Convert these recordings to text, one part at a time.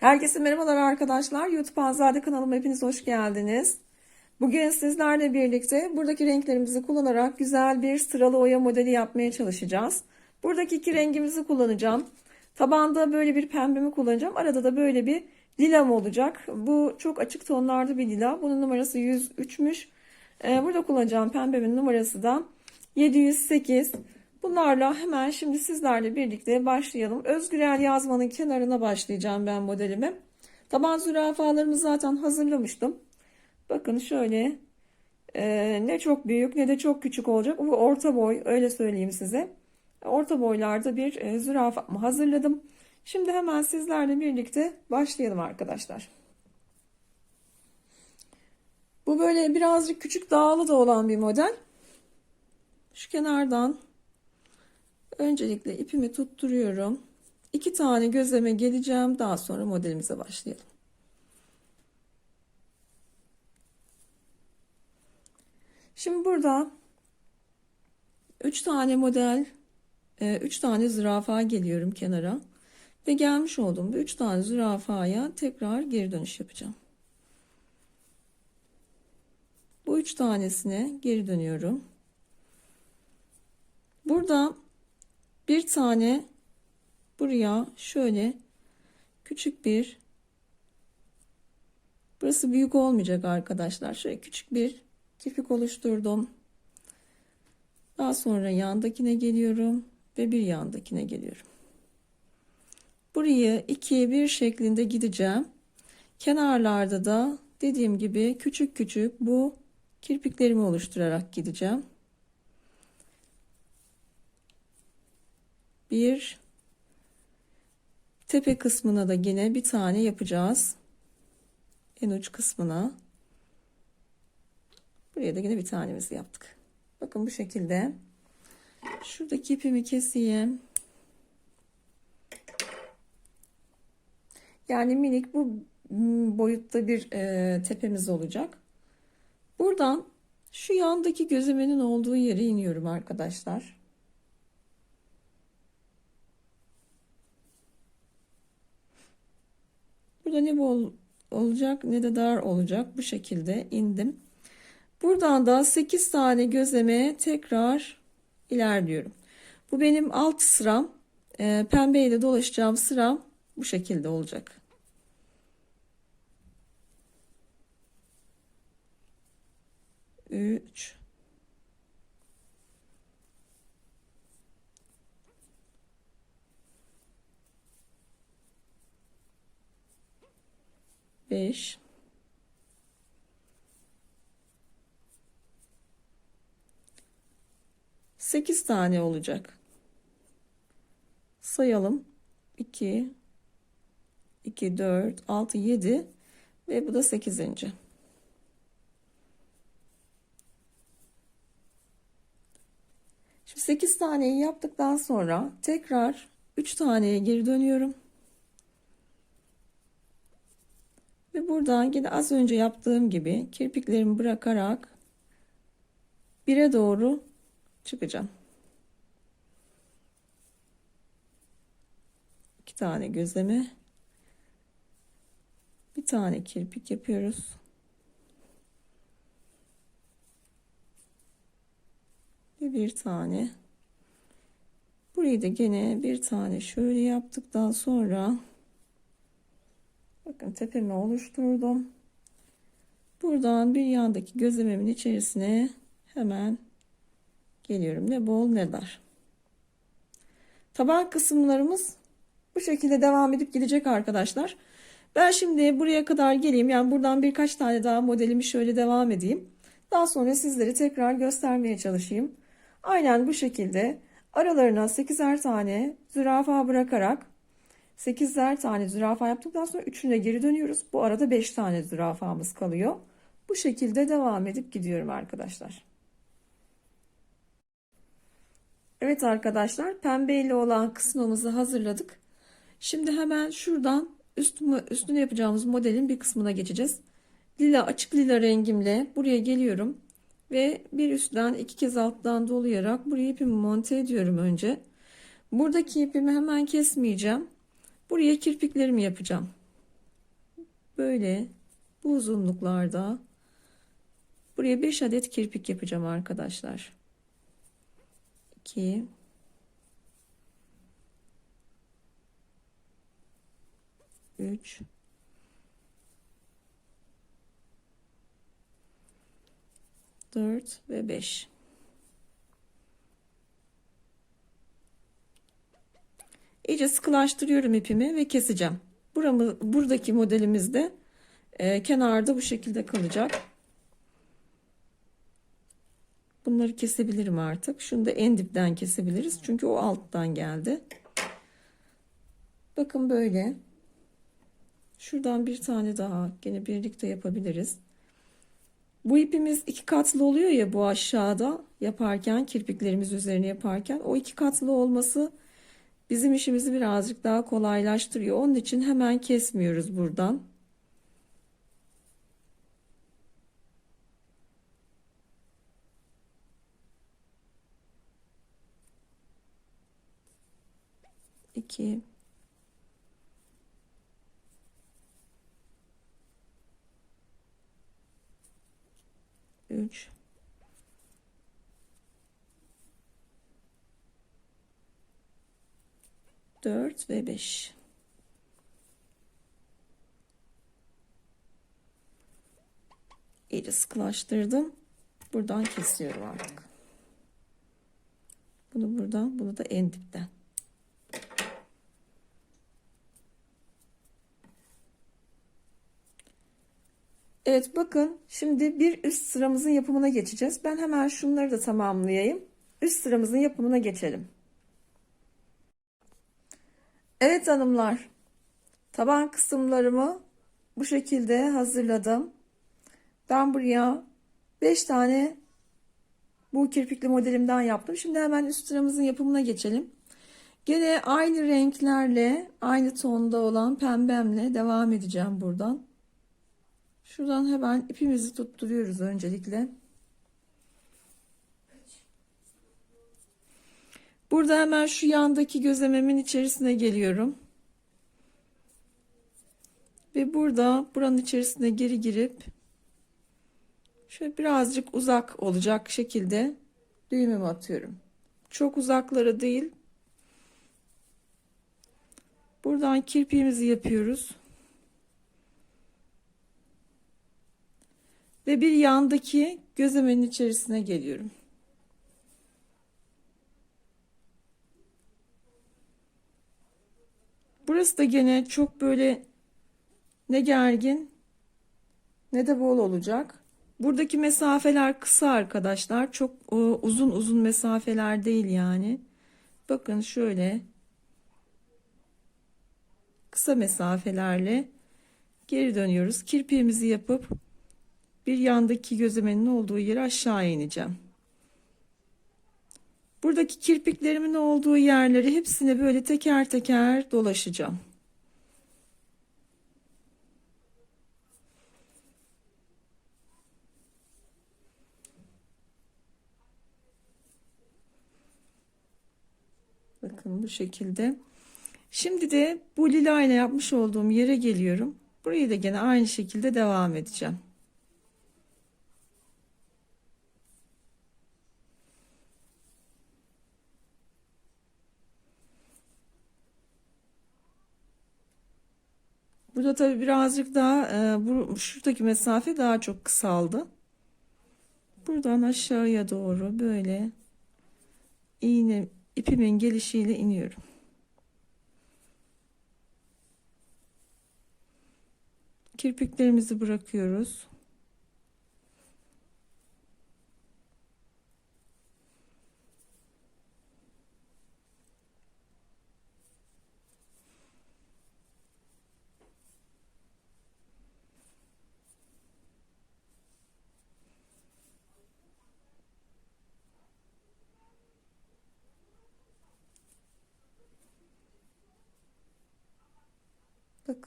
Herkese merhabalar arkadaşlar. YouTube Azade kanalıma hepiniz hoş geldiniz. Bugün sizlerle birlikte buradaki renklerimizi kullanarak güzel bir sıralı oya modeli yapmaya çalışacağız. Buradaki iki rengimizi kullanacağım. Tabanda böyle bir pembemi kullanacağım. Arada da böyle bir lilam olacak. Bu çok açık tonlarda bir lila. Bunun numarası 103'müş. Ee, burada kullanacağım pembemin numarası da 708. Bunlarla hemen şimdi sizlerle birlikte başlayalım. Özgürel yazmanın kenarına başlayacağım ben modelimi. Taban zürafalarımı zaten hazırlamıştım. Bakın şöyle e, ne çok büyük ne de çok küçük olacak. Bu orta boy öyle söyleyeyim size. Orta boylarda bir e, zürafamı hazırladım. Şimdi hemen sizlerle birlikte başlayalım arkadaşlar. Bu böyle birazcık küçük dağlı da olan bir model. Şu kenardan öncelikle ipimi tutturuyorum. İki tane gözleme geleceğim. Daha sonra modelimize başlayalım. Şimdi burada 3 tane model, 3 tane zürafa geliyorum kenara. Ve gelmiş olduğum bu 3 tane zürafaya tekrar geri dönüş yapacağım. Bu 3 tanesine geri dönüyorum. Burada bir tane buraya şöyle küçük bir burası büyük olmayacak arkadaşlar. Şöyle küçük bir kirpik oluşturdum. Daha sonra yandakine geliyorum ve bir yandakine geliyorum. Burayı ikiye bir şeklinde gideceğim. Kenarlarda da dediğim gibi küçük küçük bu kirpiklerimi oluşturarak gideceğim. Bir tepe kısmına da yine bir tane yapacağız. En uç kısmına. Buraya da yine bir tanemizi yaptık. Bakın bu şekilde. Şuradaki ipimi keseyim. Yani minik bu boyutta bir e, tepemiz olacak. Buradan şu yandaki gözlemenin olduğu yere iniyorum arkadaşlar. Burada ne bol olacak ne de dar olacak. Bu şekilde indim. Buradan da 8 tane gözlemeye tekrar ilerliyorum. Bu benim alt sıram. E, pembe ile dolaşacağım sıram bu şekilde olacak. Üç. Beş. Sekiz tane olacak. Sayalım. İki, iki, dört, altı, yedi ve bu da sekizinci. Şimdi 8 taneyi yaptıktan sonra tekrar 3 taneye geri dönüyorum. Ve buradan yine az önce yaptığım gibi kirpiklerimi bırakarak 1'e doğru çıkacağım. 2 tane gözleme. Bir tane kirpik yapıyoruz. Ve bir tane. Burayı da gene bir tane şöyle yaptıktan sonra bakın tepemi oluşturdum. Buradan bir yandaki gözlememin içerisine hemen geliyorum. Ne bol ne dar. Taban kısımlarımız bu şekilde devam edip gidecek arkadaşlar. Ben şimdi buraya kadar geleyim. Yani buradan birkaç tane daha modelimi şöyle devam edeyim. Daha sonra sizleri tekrar göstermeye çalışayım. Aynen bu şekilde aralarına 8'er tane zürafa bırakarak 8'er tane zürafa yaptıktan sonra üçüne geri dönüyoruz. Bu arada 5 tane zürafamız kalıyor. Bu şekilde devam edip gidiyorum arkadaşlar. Evet arkadaşlar pembe ile olan kısmımızı hazırladık. Şimdi hemen şuradan üstüne, üstüne yapacağımız modelin bir kısmına geçeceğiz. Lila açık lila rengimle buraya geliyorum. Ve bir üstten iki kez alttan dolayarak buraya ipimi monte ediyorum önce. Buradaki ipimi hemen kesmeyeceğim. Buraya kirpiklerimi yapacağım. böyle bu uzunluklarda buraya 5 adet kirpik yapacağım arkadaşlar. 2 3 4 ve 5 İyice sıkılaştırıyorum ipimi ve keseceğim. Buramı, buradaki modelimizde e, kenarda bu şekilde kalacak. Bunları kesebilirim artık. Şunu da en dipten kesebiliriz. Çünkü o alttan geldi. Bakın böyle. Şuradan bir tane daha gene birlikte yapabiliriz. Bu ipimiz iki katlı oluyor ya bu aşağıda yaparken kirpiklerimiz üzerine yaparken o iki katlı olması bizim işimizi birazcık daha kolaylaştırıyor. Onun için hemen kesmiyoruz buradan. İki. Üç. 4 ve 5. İyice sıkılaştırdım. Buradan kesiyorum artık. Bunu buradan, bunu da en dipten. Evet bakın şimdi bir üst sıramızın yapımına geçeceğiz. Ben hemen şunları da tamamlayayım. Üst sıramızın yapımına geçelim. Evet hanımlar. Taban kısımlarımı bu şekilde hazırladım. Ben buraya 5 tane bu kirpikli modelimden yaptım. Şimdi hemen üst sıramızın yapımına geçelim. Gene aynı renklerle, aynı tonda olan pembemle devam edeceğim buradan. Şuradan hemen ipimizi tutturuyoruz öncelikle. Burada hemen şu yandaki gözlememin içerisine geliyorum. Ve burada buranın içerisine geri girip şöyle birazcık uzak olacak şekilde düğümümü atıyorum. Çok uzaklara değil. Buradan kirpiğimizi yapıyoruz. Ve bir yandaki gözlemenin içerisine geliyorum. Burası da gene çok böyle ne gergin ne de bol olacak. Buradaki mesafeler kısa arkadaşlar. Çok e, uzun uzun mesafeler değil yani. Bakın şöyle kısa mesafelerle geri dönüyoruz. Kirpiğimizi yapıp bir yandaki gözlemenin olduğu yere aşağı ineceğim. Buradaki kirpiklerimin olduğu yerleri hepsine böyle teker teker dolaşacağım. Bakın bu şekilde. Şimdi de bu lila ile yapmış olduğum yere geliyorum. Burayı da gene aynı şekilde devam edeceğim. Burada tabi birazcık daha e, bu, şuradaki mesafe daha çok kısaldı. Buradan aşağıya doğru böyle iğne ipimin gelişiyle iniyorum. Kirpiklerimizi bırakıyoruz.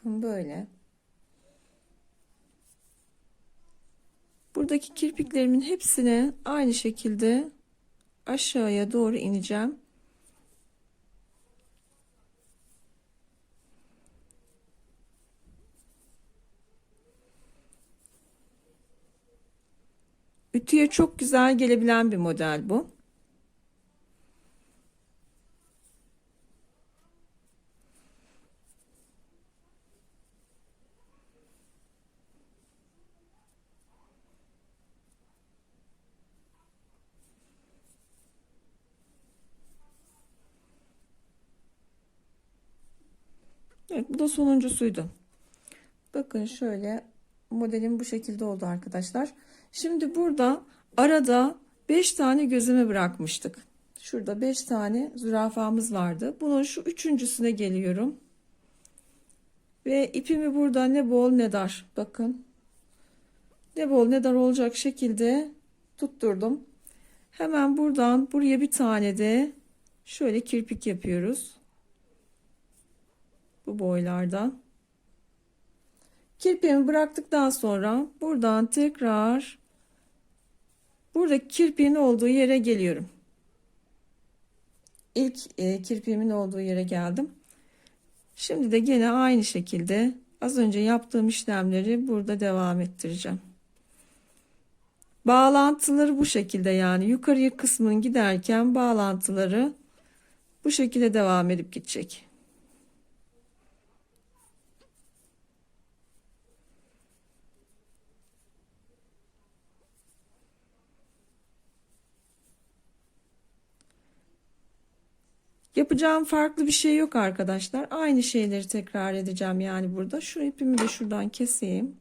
bakın böyle. Buradaki kirpiklerimin hepsini aynı şekilde aşağıya doğru ineceğim. Ütüye çok güzel gelebilen bir model bu. Evet bu da sonuncusuydu. Bakın şöyle modelim bu şekilde oldu arkadaşlar. Şimdi burada arada 5 tane gözeme bırakmıştık. Şurada 5 tane zürafamız vardı. Bunun şu üçüncüsüne geliyorum. Ve ipimi burada ne bol ne dar. Bakın. Ne bol ne dar olacak şekilde tutturdum. Hemen buradan buraya bir tane de şöyle kirpik yapıyoruz. Bu boylardan. Kirpiğimi bıraktıktan sonra buradan tekrar burada kirpiğin olduğu yere geliyorum. İlk e, kirpiğimin olduğu yere geldim. Şimdi de gene aynı şekilde az önce yaptığım işlemleri burada devam ettireceğim. Bağlantıları bu şekilde yani yukarıya kısmın giderken bağlantıları bu şekilde devam edip gidecek. Yapacağım farklı bir şey yok arkadaşlar. Aynı şeyleri tekrar edeceğim yani burada. Şu ipimi de şuradan keseyim.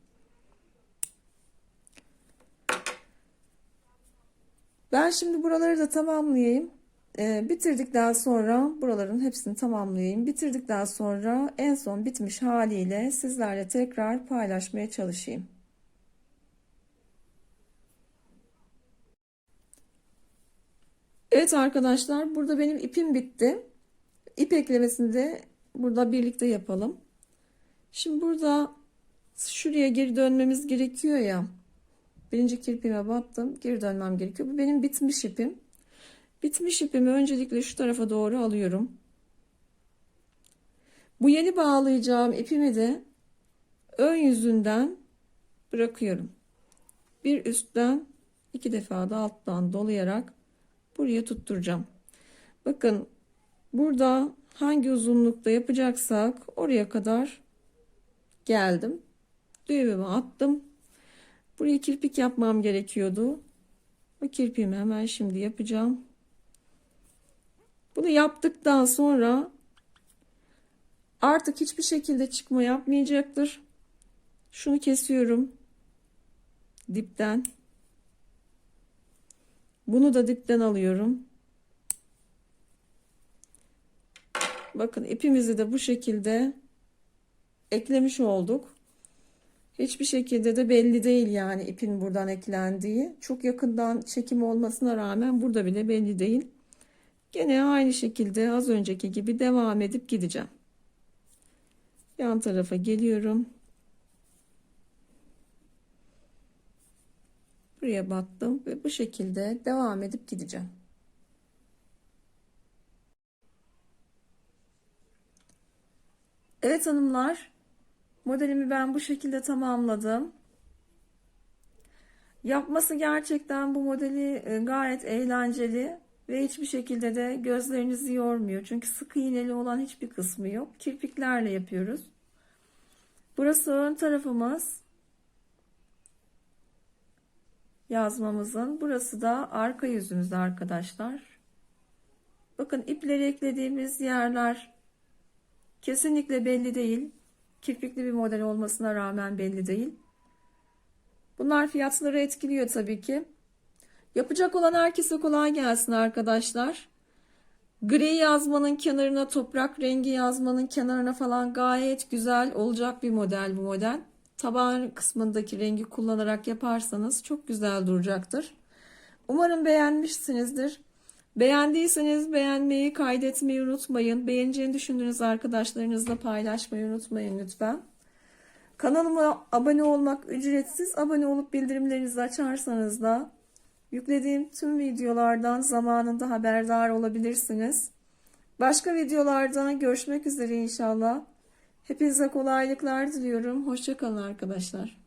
Ben şimdi buraları da tamamlayayım. Ee, bitirdikten sonra buraların hepsini tamamlayayım. Bitirdikten sonra en son bitmiş haliyle sizlerle tekrar paylaşmaya çalışayım. Evet arkadaşlar burada benim ipim bitti. İp eklemesini de burada birlikte yapalım. Şimdi burada şuraya geri dönmemiz gerekiyor ya. Birinci kirpiğime battım. Geri dönmem gerekiyor. Bu benim bitmiş ipim. Bitmiş ipimi öncelikle şu tarafa doğru alıyorum. Bu yeni bağlayacağım ipimi de ön yüzünden bırakıyorum. Bir üstten iki defa da alttan dolayarak buraya tutturacağım. Bakın burada hangi uzunlukta yapacaksak oraya kadar geldim. Düğümümü attım. Buraya kirpik yapmam gerekiyordu. O kirpiğimi hemen şimdi yapacağım. Bunu yaptıktan sonra artık hiçbir şekilde çıkma yapmayacaktır. Şunu kesiyorum. Dipten. Bunu da dipten alıyorum. Bakın ipimizi de bu şekilde eklemiş olduk. Hiçbir şekilde de belli değil yani ipin buradan eklendiği. Çok yakından çekim olmasına rağmen burada bile belli değil. Gene aynı şekilde az önceki gibi devam edip gideceğim. Yan tarafa geliyorum. Buraya battım ve bu şekilde devam edip gideceğim. Evet hanımlar, modelimi ben bu şekilde tamamladım. Yapması gerçekten bu modeli e, gayet eğlenceli ve hiçbir şekilde de gözlerinizi yormuyor. Çünkü sık iğneli olan hiçbir kısmı yok. Kirpiklerle yapıyoruz. Burası ön tarafımız. Yazmamızın. Burası da arka yüzümüz arkadaşlar. Bakın ipleri eklediğimiz yerler kesinlikle belli değil. Kirpikli bir model olmasına rağmen belli değil. Bunlar fiyatları etkiliyor tabii ki. Yapacak olan herkese kolay gelsin arkadaşlar. Gri yazmanın kenarına toprak rengi yazmanın kenarına falan gayet güzel olacak bir model bu model taban kısmındaki rengi kullanarak yaparsanız çok güzel duracaktır. Umarım beğenmişsinizdir. Beğendiyseniz beğenmeyi, kaydetmeyi unutmayın. Beğeneceğini düşündüğünüz arkadaşlarınızla paylaşmayı unutmayın lütfen. Kanalıma abone olmak ücretsiz. Abone olup bildirimlerinizi açarsanız da yüklediğim tüm videolardan zamanında haberdar olabilirsiniz. Başka videolarda görüşmek üzere inşallah. Hepinize kolaylıklar diliyorum. Hoşçakalın arkadaşlar.